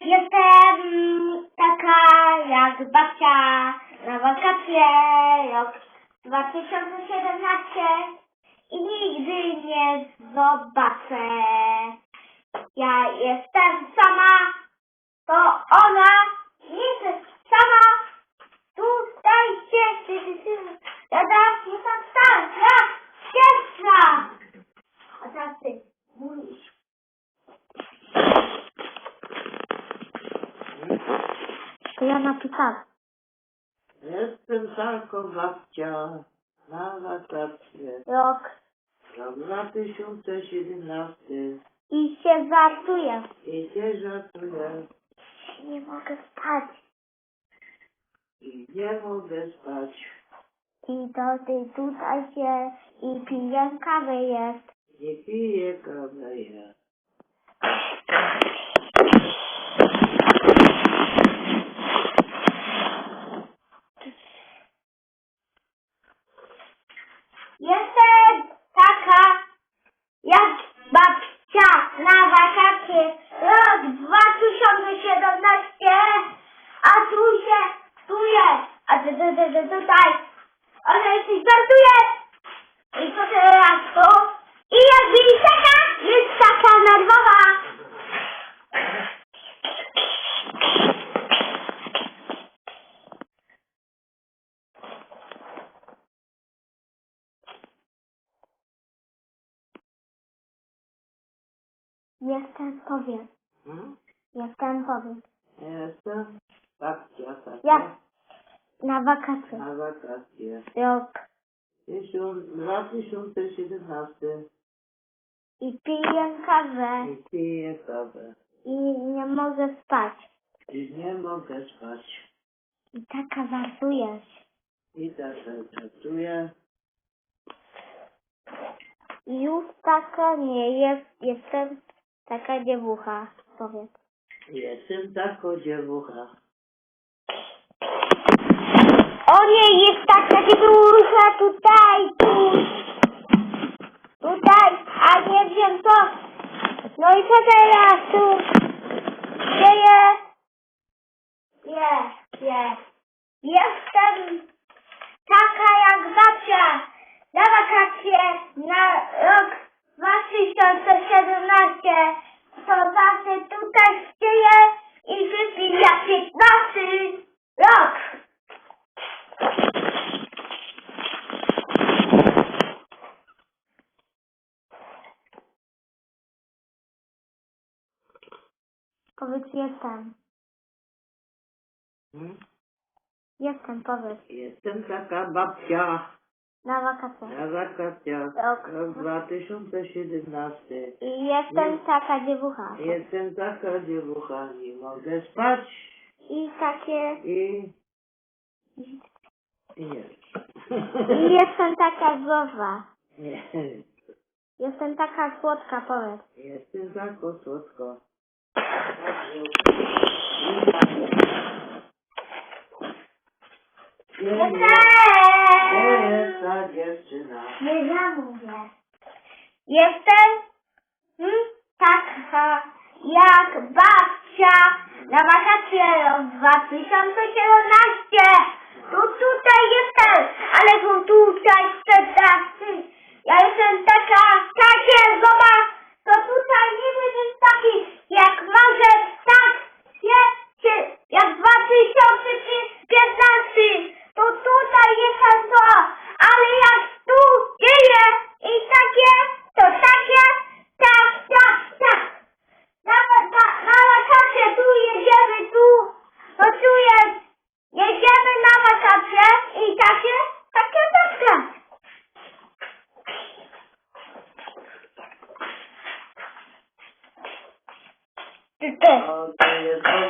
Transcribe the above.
Jestem taka jak babcia na wakacje rok 2017 i nigdy nie zobaczę. Ja jestem sama, to ona jest sama. Tutaj się, ty, ty, ty, ja teraz jestem sam, ja siostra. A teraz ty mówisz. To ja napisałam. Jestem tylko babcia na wakacje. Rok Rok 2017 i się żartuję. i się żartuję Nie mogę spać. i nie mogę spać. I to ty tutaj się i piję kawę jest. Nie piję kawy ja. Jestem taka jak babcia na wakacje rok 2017, a tu się, tu jest, a ty tutaj, ale jesteś żartuje. I co teraz to? I jak widzisz taka, jest taka nerwowa. Jestem powiem, Hmm? jestem powiem. Jestem babcia taka Ja na wakacje na wakacje. rok 2017 i piję kawę i piję kawę. i nie mogę spać. I nie mogę spać. I taka żartujesz. I tak żartuję. I już taka nie jest, jestem taka dziewucha, powiedz. Jestem taką dziewucha. O nie, jest taka dziewucha tutaj, tu, tutaj, a nie wiem co. No i co teraz tu dzieje? Nie, nie. Jestem taka jak babcia na wakacje na rok 2017. To zawsze tutaj dzieje i wypija 15 rok. Powiedz jestem. Hmm? Jestem, powiedz. Jestem taka babcia Na wakacje. na wakacjach. Rok. Rok 2017. I jestem taka dziewucha. Jestem taka dziewucha, nie mogę spać I takie... i... i nie. I jestem taka złowa. nie. Jestem taka słodka, powiedz. Jestem taka słodko. Ta dziewczyna. Nie zamówię. Jestem hmm, taka jak babcia na wakacje rok 2017. Tu tutaj jestem, ale tu tutaj czternaście. Ja jestem taka, takie, birthday.